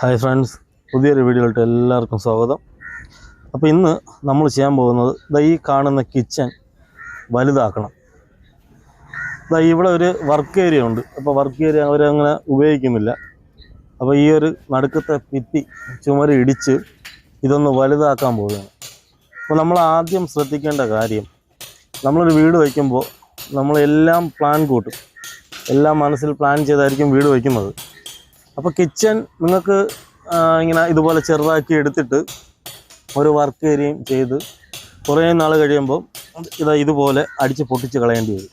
Hi friends പുതിയൊരു വീഡിയോയിലോട്ട് എല്ലാവർക്കും സ്വാഗതം. അപ്പോൾ ഇന്ന് നമ്മൾ ചെയ്യാൻ പോകുന്നത് ദാ ഈ കാണുന്ന കിച്ചൺ വലുതാക്കണം. ദാ ഇവിടെ ഒരു വർക്ക് ഏരിയ ഉണ്ട്. അപ്പോൾ വർക്ക് ഏരിയ അവരങ്ങനെ ഉപയോഗിക്കുന്നില്ല. അപ്പോൾ ഈ ഒരു നടുക്കത്തെ ഭിത്തി ചുമര് ഇടിച്ച് ഇതൊന്ന് വലുതാക്കാൻ പോവുകയാണ്. അപ്പോൾ നമ്മൾ ആദ്യം ശ്രദ്ധിക്കേണ്ട കാര്യം നമ്മളൊരു വീട് വയ്ക്കുമ്പോൾ നമ്മളെല്ലാം പ്ലാൻ കൂട്ടും. എല്ലാം മനസ്സിൽ പ്ലാൻ ചെയ്തായിരിക്കും വീട് വയ്ക്കുന്നത്. അപ്പോൾ കിച്ചൺ നിങ്ങൾക്ക് ഇങ്ങനെ ഇതുപോലെ ചെറുതാക്കി എടുത്തിട്ട് ഒരു വർക്ക് ഏരിയയും ചെയ്ത് കുറേ നാൾ കഴിയുമ്പോൾ ഇതാ ഇതുപോലെ അടിച്ച് പൊട്ടിച്ച് കളയേണ്ടി വരും.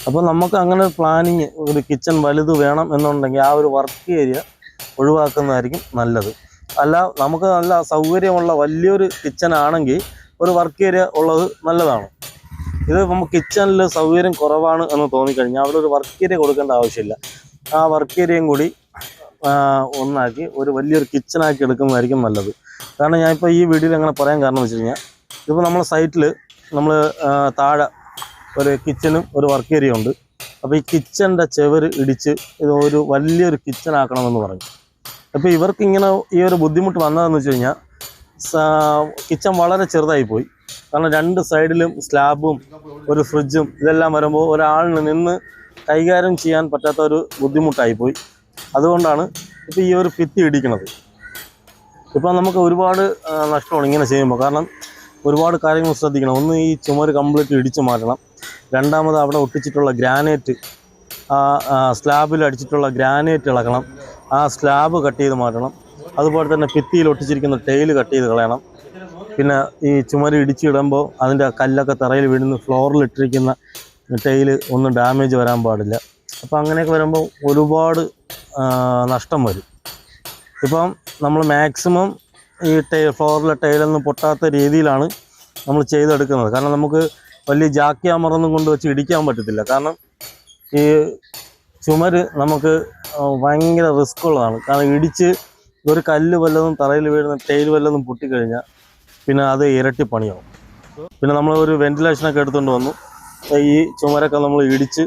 അപ്പോൾ നമുക്ക് അങ്ങനെ പ്ലാനിങ് ഒരു കിച്ചൺ വലുത് വേണം എന്നുണ്ടെങ്കിൽ ആ ഒരു വർക്ക് ഏരിയ ഒഴിവാക്കുന്നതായിരിക്കും നല്ലത്. അല്ല നമുക്ക് നല്ല സൗകര്യമുള്ള വലിയൊരു കിച്ചൺ ആണെങ്കിൽ ഒരു വർക്ക് ഏരിയ ഉള്ളത് നല്ലതാണ്. ഇത് നമുക്ക് കിച്ചണിൽ സൗകര്യം കുറവാണ് എന്ന് തോന്നിക്കഴിഞ്ഞാൽ അവിടെ ഒരു വർക്ക് ഏരിയ കൊടുക്കേണ്ട ആവശ്യമില്ല. ആ വർക്ക് ഏരിയയും കൂടി ഒന്നാക്കി ഒരു വലിയൊരു കിച്ചണാക്കി എടുക്കുന്നതായിരിക്കും നല്ലത്. കാരണം ഞാനിപ്പോൾ ഈ വീഡിയോയിൽ അങ്ങനെ പറയാൻ കാരണം വെച്ച് കഴിഞ്ഞാൽ ഇതിപ്പോൾ നമ്മളെ സൈറ്റിൽ നമ്മൾ താഴെ ഒരു കിച്ചനും ഒരു വർക്ക് ഏരിയ ഉണ്ട്. അപ്പോൾ ഈ കിച്ചന്റെ ചെവര് ഇടിച്ച് ഇത് ഒരു വലിയൊരു കിച്ചൺ ആക്കണമെന്ന് പറഞ്ഞു. അപ്പോൾ ഇവർക്ക് ഇങ്ങനെ ഈ ഒരു ബുദ്ധിമുട്ട് വന്നതെന്ന് വെച്ച് കഴിഞ്ഞാൽ കിച്ചൺ വളരെ ചെറുതായി പോയി. കാരണം രണ്ട് സൈഡിലും സ്ലാബും ഒരു ഫ്രിഡ്ജും ഇതെല്ലാം വരുമ്പോൾ ഒരാളിന് നിന്ന് കൈകാര്യം ചെയ്യാൻ പറ്റാത്ത ഒരു ബുദ്ധിമുട്ടായി പോയി. അതുകൊണ്ടാണ് ഇപ്പോൾ ഈ ഒരു ഭിത്തി ഇടിക്കുന്നത്. ഇപ്പോൾ നമുക്ക് ഒരുപാട് നഷ്ടമാണ് ഇങ്ങനെ ചെയ്യുമ്പോൾ. കാരണം ഒരുപാട് കാര്യങ്ങൾ ശ്രദ്ധിക്കണം. ഒന്ന് ഈ ചുമര് കംപ്ലീറ്റ് ഇടിച്ചു മാറ്റണം. രണ്ടാമത് അവിടെ ഒട്ടിച്ചിട്ടുള്ള ഗ്രാനൈറ്റ് ആ സ്ലാബിൽ അടിച്ചിട്ടുള്ള ഗ്രാനൈറ്റ് ഇളക്കണം. ആ സ്ലാബ് കട്ട് ചെയ്ത് മാറ്റണം. അതുപോലെ തന്നെ ഭിത്തിയിൽ ഒട്ടിച്ചിരിക്കുന്ന ടൈൽ കട്ട് ചെയ്ത് കളയണം. പിന്നെ ഈ ചുമര് ഇടിച്ചിടുമ്പോൾ അതിന്റെ കല്ലൊക്കെ തറയിൽ വീഴുന്ന ഫ്ലോറിൽ ഇട്ടിരിക്കുന്ന ടൈൽ ഒന്നും ഡാമേജ് വരാൻ പാടില്ല. അപ്പോൾ അങ്ങനെയൊക്കെ വരുമ്പോൾ ഒരുപാട് നഷ്ടം വരും. ഇപ്പം നമ്മൾ മാക്സിമം ഈ ടൈ ഫ്ലോറിലെ ടൈലൊന്നും പൊട്ടാത്ത രീതിയിലാണ് നമ്മൾ ചെയ്തെടുക്കുന്നത്. കാരണം നമുക്ക് വലിയ ജാക്കി അമറൊന്നും കൊണ്ട് വെച്ച് ഇടിക്കാൻ പറ്റത്തില്ല. കാരണം ഈ ചുമര് നമുക്ക് ഭയങ്കര റിസ്ക് ഉള്ളതാണ്. കാരണം ഇടിച്ച് ഒരു കല്ല് വല്ലതും തറയിൽ വീഴുന്ന ടൈൽ വല്ലതും പൊട്ടിക്കഴിഞ്ഞാൽ പിന്നെ അത് ഇരട്ടി പണിയാവും. പിന്നെ നമ്മൾ ഒരു വെന്റിലേഷനൊക്കെ എടുത്തുകൊണ്ട് വന്നു. ഈ ചുമരൊക്കെ നമ്മൾ ഇടിച്ച്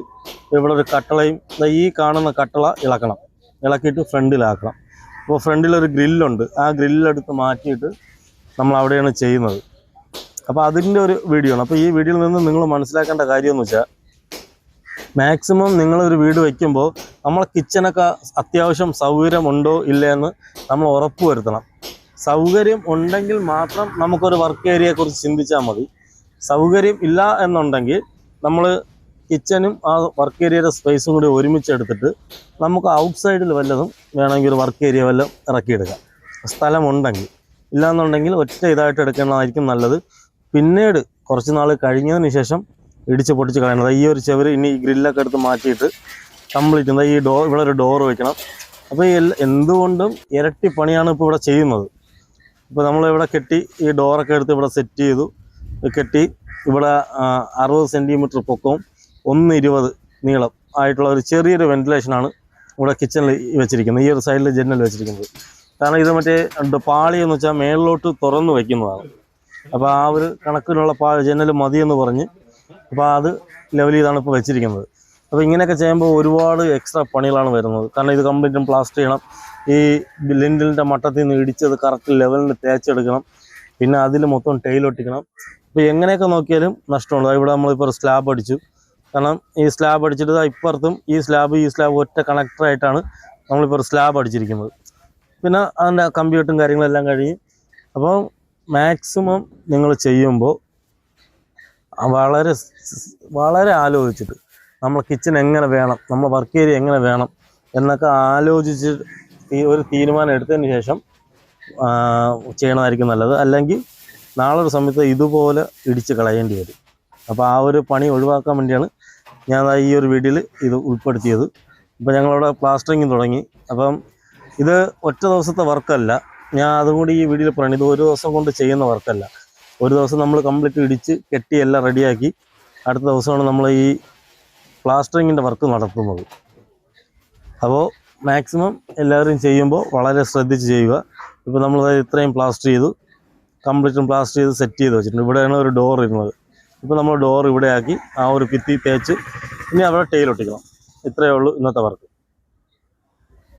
ഇവിടെ ഒരു കട്ടളയും ഈ കാണുന്ന കട്ടള ഇളക്കണം. ഇളക്കിയിട്ട് ഫ്രണ്ടിലാക്കണം. അപ്പോൾ ഫ്രണ്ടിലൊരു ഗ്രില്ലുണ്ട്. ആ ഗ്രില്ലെടുത്ത് മാറ്റിയിട്ട് നമ്മൾ അവിടെയാണ് ചെയ്യുന്നത്. അപ്പോൾ അതിന്റെ ഒരു വീഡിയോ ആണ്. അപ്പോൾ ഈ വീഡിയോയിൽ നിന്ന് നിങ്ങൾ മനസ്സിലാക്കേണ്ട കാര്യം എന്ന് വെച്ചാൽ മാക്സിമം നിങ്ങളൊരു വീട് വയ്ക്കുമ്പോൾ നമ്മളെ കിച്ചനൊക്കെ അത്യാവശ്യം സൗകര്യമുണ്ടോ ഇല്ലേ എന്ന് നമ്മൾ ഉറപ്പ് വരുത്തണം. സൗകര്യം ഉണ്ടെങ്കിൽ മാത്രം നമുക്കൊരു വർക്ക് ഏരിയയെക്കുറിച്ച് ചിന്തിച്ചാൽ മതി. സൗകര്യം ഇല്ല എന്നുണ്ടെങ്കിൽ നമ്മൾ കിച്ചനും ആ വർക്ക് ഏരിയയുടെ സ്പേസും കൂടി ഒരുമിച്ച് എടുത്തിട്ട് നമുക്ക് ഔട്ട് സൈഡിൽ വല്ലതും വേണമെങ്കിൽ ഒരു വർക്ക് ഏരിയ വല്ലതും ഇറക്കിയെടുക്കാം. സ്ഥലമുണ്ടെങ്കിൽ. ഇല്ലാന്നുണ്ടെങ്കിൽ ഒറ്റ ഇതായിട്ട് എടുക്കുന്നതായിരിക്കും നല്ലത്. പിന്നീട് കുറച്ച് നാൾ കഴിഞ്ഞതിന് ശേഷം ഇടിച്ച് പൊട്ടിച്ച് കളയണത്. ഈ ഒരു ചെവര് ഇനി ഗ്രില്ലൊക്കെ എടുത്ത് മാറ്റിയിട്ട് കംപ്ലീറ്റ് എന്താ ഈ ഡോർ ഇവിടെ ഒരു ഡോർ വെക്കണം. അപ്പോൾ എന്തുകൊണ്ടും ഇരട്ടി പണിയാണ് ഇപ്പോൾ ഇവിടെ ചെയ്യുന്നത്. ഇപ്പോൾ നമ്മളിവിടെ കെട്ടി ഈ ഡോറൊക്കെ എടുത്ത് ഇവിടെ സെറ്റ് ചെയ്തു. കെട്ടി ഇവിടെ അറുപത് സെന്റിമീറ്റർ പൊക്കവും ഒന്ന് ഇരുപത് നീളം ആയിട്ടുള്ള ഒരു ചെറിയൊരു വെന്റിലേഷനാണ് ഇവിടെ കിച്ചണിൽ വെച്ചിരിക്കുന്നത്. ഈ ഒരു സൈഡിൽ ജനൽ വെച്ചിരിക്കുന്നത്. കാരണം ഇത് മറ്റേ പാളി എന്ന് വെച്ചാൽ മേളിലോട്ട് തുറന്നു വയ്ക്കുന്നതാണ് അപ്പോൾ ആ ഒരു കണക്കിനുള്ള പാ ജനൽ മതിയെന്ന് പറഞ്ഞ് അപ്പോൾ അത് ലെവൽ ചെയ്താണ് ഇപ്പോൾ വെച്ചിരിക്കുന്നത്. അപ്പോൾ ഇങ്ങനെയൊക്കെ ചെയ്യുമ്പോൾ ഒരുപാട് എക്സ്ട്രാ പണികളാണ് വരുന്നത്. കാരണം ഇത് കംപ്ലീറ്റും പ്ലാസ്റ്റർ ചെയ്യണം. ഈ ലിൻഡിലിന്റെ മട്ടത്തിൽ നിന്ന് ഇടിച്ചത് കറക്റ്റ് ലെവലിൽ തേച്ചെടുക്കണം. പിന്നെ അതിൽ മൊത്തം ടൈൽ ഒട്ടിക്കണം. അപ്പോൾ എങ്ങനെയൊക്കെ നോക്കിയാലും നഷ്ടമുണ്ട്. ഇവിടെ നമ്മളിപ്പോൾ സ്ലാബ് അടിച്ചു. കാരണം ഈ സ്ലാബ് അടിച്ചിട്ട് ഇപ്പുറത്തും ഈ സ്ലാബ് ഈ സ്ലാബ് ഒറ്റ കണക്ടറായിട്ടാണ് നമ്മളിപ്പോൾ സ്ലാബ് അടിച്ചിരിക്കുന്നത്. പിന്നെ അതിന്റെ കമ്പ്യൂട്ടറും കാര്യങ്ങളെല്ലാം കഴിഞ്ഞ് അപ്പം മാക്സിമം നിങ്ങൾ ചെയ്യുമ്പോൾ വളരെ വളരെ ആലോചിച്ചിട്ട് നമ്മൾ കിച്ചൺ എങ്ങനെ വേണം നമ്മൾ വർക്ക് ഏരിയ എങ്ങനെ വേണം എന്നൊക്കെ ആലോചിച്ച് ഒരു തീരുമാനം എടുത്തതിന് ശേഷം ചെയ്യണതായിരിക്കും നല്ലത്. അല്ലെങ്കിൽ നാളെ ഒരു സമയത്ത് ഇതുപോലെ ഇടിച്ച് കളയേണ്ടി വരും. അപ്പോൾ ആ ഒരു പണി ഒഴിവാക്കാൻ വേണ്ടിയാണ് ഞാൻ ഈ ഒരു വീഡിയോയിൽ ഇത് ഉൾപ്പെടുത്തിയത്. ഇപ്പോൾ ഞങ്ങളവിടെ പ്ലാസ്റ്ററിങ് തുടങ്ങി. അപ്പം ഇത് ഒറ്റ ദിവസത്തെ വർക്കല്ല. ഞാൻ അതും കൂടി ഈ വീഡിയോയിൽ പറയണം. ഇത് ഒരു ദിവസം കൊണ്ട് ചെയ്യുന്ന വർക്കല്ല. ഒരു ദിവസം നമ്മൾ കംപ്ലീറ്റ് ഇടിച്ച് കെട്ടി എല്ലാം റെഡിയാക്കി അടുത്ത ദിവസമാണ് നമ്മൾ ഈ പ്ലാസ്റ്ററിങ്ങിന്റെ വർക്ക് നടത്തുന്നത്. അപ്പോൾ മാക്സിമം എല്ലാവരും ചെയ്യുമ്പോൾ വളരെ ശ്രദ്ധിച്ച് ചെയ്യുക. ഇപ്പോൾ നമ്മൾ ഇത്രയും പ്ലാസ്റ്റർ ചെയ്തു. കംപ്ലീറ്റും പ്ലാസ്റ്റർ ചെയ്ത് സെറ്റ് ചെയ്ത് വെച്ചിട്ടുണ്ട്. ഇവിടെയാണ് ഒരു ഡോർ ഇരുന്നത്. ഇപ്പോൾ നമ്മൾ ഡോർ ഇവിടെ ആക്കി ആ ഒരു ഭിത്തി തേച്ച് ഇനി അവിടെ ടൈൽ ഒട്ടിക്കണം. ഇത്രയേ ഉള്ളൂ ഇന്നത്തെ വർക്ക്